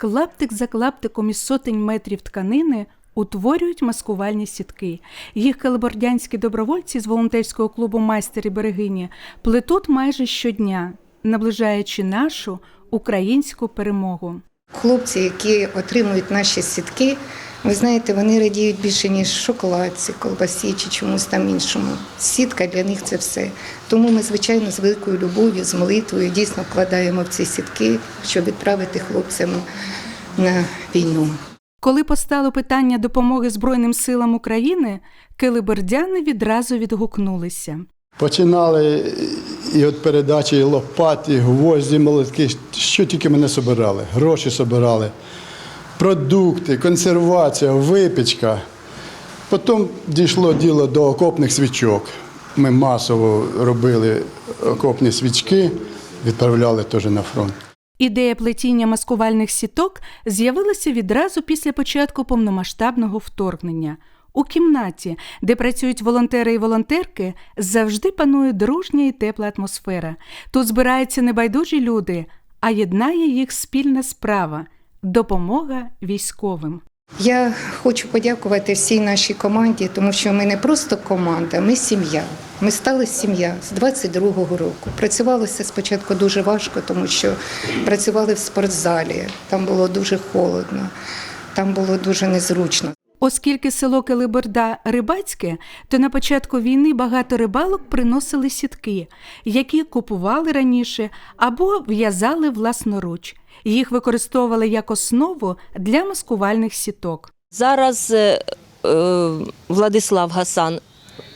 клаптик за клаптиком із сотень метрів тканини утворюють маскувальні сітки. Їх калибордянські добровольці з волонтерського клубу майстері берегині плетуть майже щодня, наближаючи нашу українську перемогу. Хлопці, які отримують наші сітки, ви знаєте, вони радіють більше, ніж шоколадці, колбасі чи чомусь там іншому. Сітка для них це все. Тому ми, звичайно, з великою любов'ю, з молитвою дійсно вкладаємо в ці сітки, щоб відправити хлопцям на війну. Коли постало питання допомоги Збройним силам України, килибердяни відразу відгукнулися. Починали і від передачі і лопат, гвозді, молотки, що тільки мене собирали. Гроші собирали, продукти, консервація, випічка. Потім дійшло діло до окопних свічок. Ми масово робили окопні свічки, відправляли теж на фронт. Ідея плетіння маскувальних сіток з'явилася відразу після початку повномасштабного вторгнення. У кімнаті, де працюють волонтери і волонтерки, завжди панує дружня і тепла атмосфера. Тут збираються небайдужі люди, а єднає їх спільна справа допомога військовим. Я хочу подякувати всій нашій команді, тому що ми не просто команда, ми сім'я. Ми стали сім'я з 22-го року. Працювалося спочатку дуже важко, тому що працювали в спортзалі. Там було дуже холодно, там було дуже незручно. Оскільки село Келиберда рибацьке, то на початку війни багато рибалок приносили сітки, які купували раніше або в'язали власноруч. Їх використовували як основу для маскувальних сіток. Зараз е, е, Владислав Гасан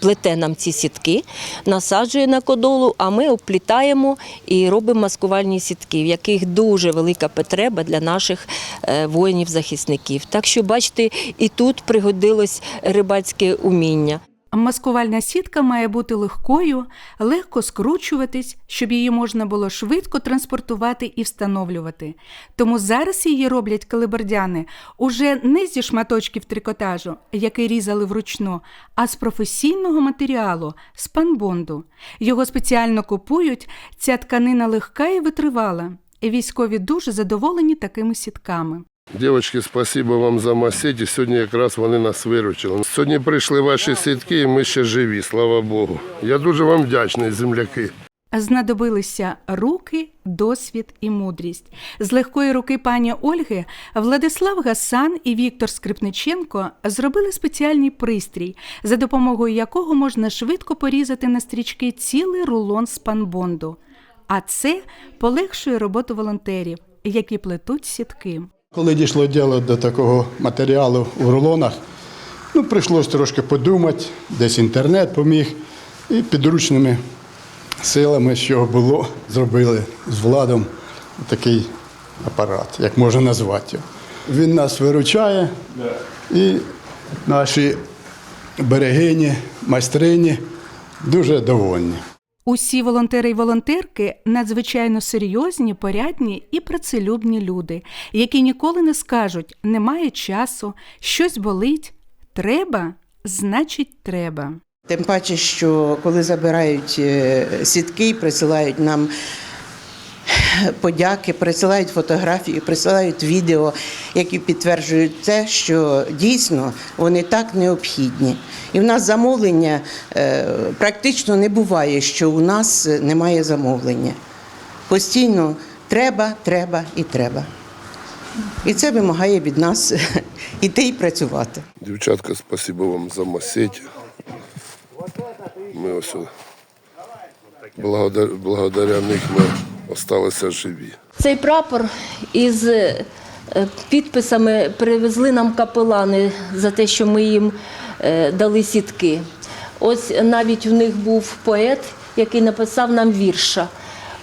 плете нам ці сітки, насаджує на кодолу, а ми оплітаємо і робимо маскувальні сітки, в яких дуже велика потреба для наших е, воїнів-захисників. Так що, бачите, і тут пригодилось рибацьке уміння. Маскувальна сітка має бути легкою, легко скручуватись, щоб її можна було швидко транспортувати і встановлювати. Тому зараз її роблять калибердяни уже не зі шматочків трикотажу, який різали вручну, а з професійного матеріалу з панбонду. Його спеціально купують. Ця тканина легка і витривала. Військові дуже задоволені такими сітками. Дівчатки, спасибо вам за масеті. Сьогодні якраз вони нас виручили. Сьогодні прийшли ваші сітки, і ми ще живі, слава Богу. Я дуже вам вдячний, земляки. Знадобилися руки, досвід і мудрість. З легкої руки пані Ольги Владислав Гасан і Віктор Скрипниченко зробили спеціальний пристрій, за допомогою якого можна швидко порізати на стрічки цілий рулон з панбонду. А це полегшує роботу волонтерів, які плетуть сітки. Коли дійшло діло до такого матеріалу у рулонах, ну, прийшлось трошки подумати, десь інтернет поміг, і підручними силами, що було, зробили з владом такий апарат, як можна назвати його. Він нас виручає, і наші берегині, майстрині дуже довольні. Усі волонтери й волонтерки надзвичайно серйозні, порядні і працелюбні люди, які ніколи не скажуть немає часу, щось болить. Треба, значить, треба. Тим паче, що коли забирають е, сітки, і присилають нам подяки, присилають фотографії, присилають відео, які підтверджують те, що дійсно вони так необхідні. І в нас замовлення е, практично не буває, що у нас немає замовлення. Постійно треба, треба і треба. І це вимагає від нас іти і працювати. Дівчатка, спасибо вам за масеті. Ми ось благодаря них ми залишилися живі. Цей прапор із е, підписами привезли нам капелани за те, що ми їм е, дали сітки. Ось навіть в них був поет, який написав нам вірша.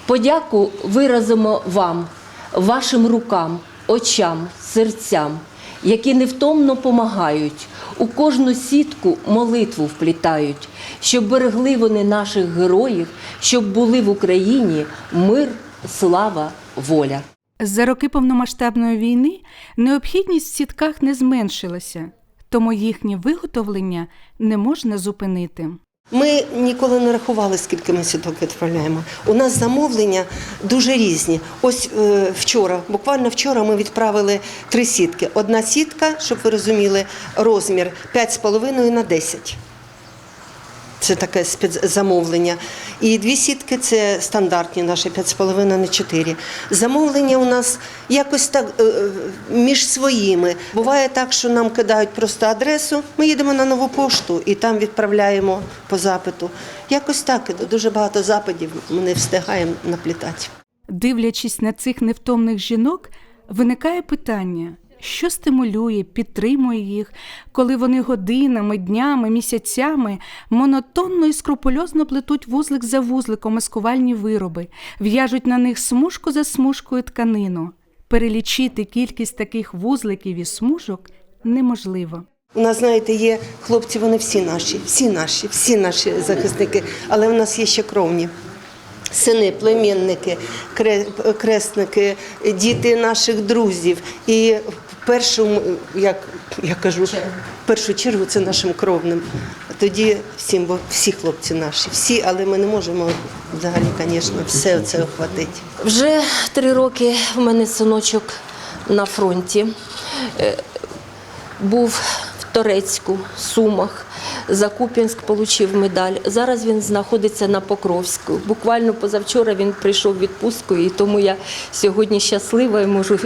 Подяку виразимо вам, вашим рукам, очам, серцям, які невтомно помагають, у кожну сітку молитву вплітають, щоб берегли вони наших героїв, щоб були в Україні мир, слава, воля. За роки повномасштабної війни необхідність в сітках не зменшилася, тому їхнє виготовлення не можна зупинити. Ми ніколи не рахували, скільки ми сіток відправляємо. У нас замовлення дуже різні. Ось е, вчора, буквально вчора, ми відправили три сітки. Одна сітка, щоб ви розуміли, розмір 5,5 на 10. Це таке спецзамовлення. І дві сітки це стандартні наші 5,5 на 4. Замовлення у нас якось так е, е, між своїми. Буває так, що нам кидають просто адресу, ми їдемо на нову пошту і там відправляємо по запиту. Якось так, дуже багато запитів ми не встигаємо наплітати. Дивлячись на цих невтомних жінок, виникає питання, що стимулює, підтримує їх, коли вони годинами, днями, місяцями монотонно і скрупульозно плетуть вузлик за вузликом маскувальні вироби, в'яжуть на них смужку за смужкою тканину. Перелічити кількість таких вузликів і смужок неможливо. У нас, знаєте, є хлопці, вони всі наші, всі наші, всі наші захисники, але в нас є ще кровні. Сини, племінники, кре- кресники, діти наших друзів. І в першому, як я кажу, в першу чергу це нашим кровним. Тоді всім, бо всі хлопці наші, всі, але ми не можемо взагалі, звісно, все це охватити. Вже три роки в мене синочок на фронті. Е, Був в Торецьку, Сумах, за Куп'янськ отримав медаль. Зараз він знаходиться на Покровську. Буквально позавчора він прийшов відпустку, і тому я сьогодні щаслива і можу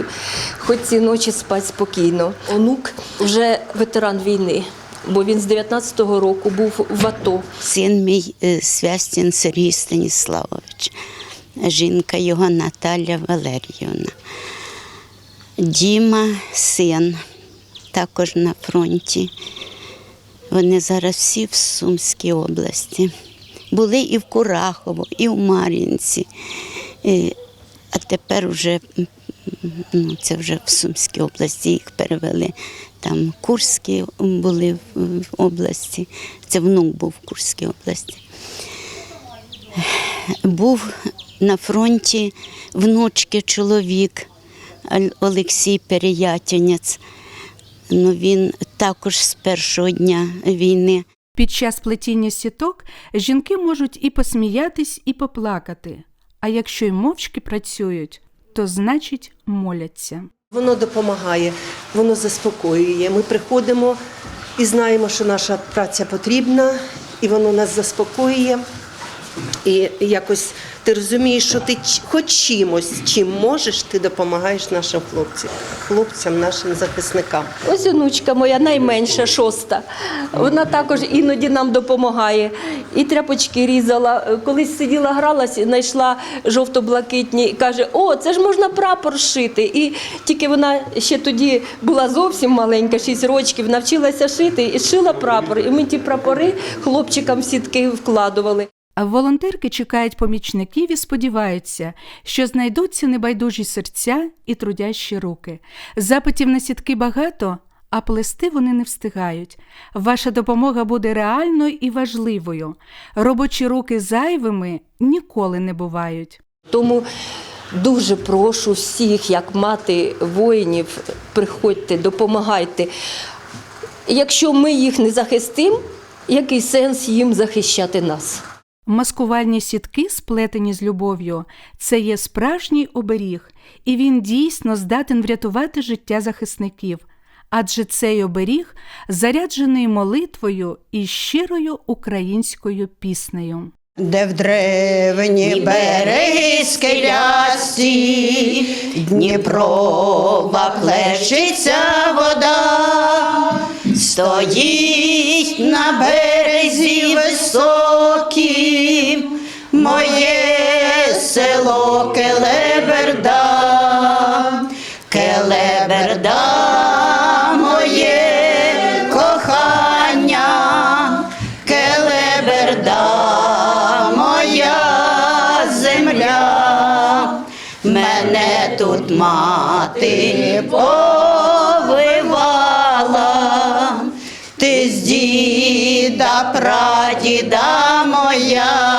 хоч ці ночі спати спокійно. Онук вже ветеран війни, бо він з 19-го року був в АТО. Син мій е, Свястін Сергій Станіславович, жінка його Наталя Валеріївна. Діма, син, також на фронті. Вони зараз всі в Сумській області. Були і в Курахово, і в Мар'їнці. Е, А тепер вже ну, це вже в Сумській області їх перевели. Там Курські були в в області. Це внук був в Курській області. Був на фронті внучки чоловік Олексій Переятінець. Ну, він також з першого дня війни. Під час плетіння сіток жінки можуть і посміятись, і поплакати. А якщо й мовчки працюють, то значить моляться. Воно допомагає, воно заспокоює. Ми приходимо і знаємо, що наша праця потрібна, і воно нас заспокоює. І якось ти розумієш, що ти хоч чимось, чим можеш, ти допомагаєш нашим хлопцям, хлопцям, нашим захисникам. Ось онучка моя найменша, шоста. Вона також іноді нам допомагає. І тряпочки різала. Колись сиділа, гралась, знайшла жовто-блакитні, і каже: О, це ж можна прапор шити. І тільки вона ще тоді була зовсім маленька, 6 років, навчилася шити і шила прапор. І ми ті прапори хлопчикам сітки вкладували. Волонтерки чекають помічників і сподіваються, що знайдуться небайдужі серця і трудящі руки. Запитів на сітки багато, а плести вони не встигають. Ваша допомога буде реальною і важливою. Робочі руки зайвими ніколи не бувають. Тому дуже прошу всіх, як мати воїнів, приходьте, допомагайте. Якщо ми їх не захистимо, який сенс їм захищати нас? Маскувальні сітки, сплетені з любов'ю, це є справжній оберіг, і він дійсно здатен врятувати життя захисників. Адже цей оберіг заряджений молитвою і щирою українською піснею. Де в древні береги скелясті, Дніпрова плещеться вода, стоїть на березі високім, мати повивала, ти з діда, прадіда моя.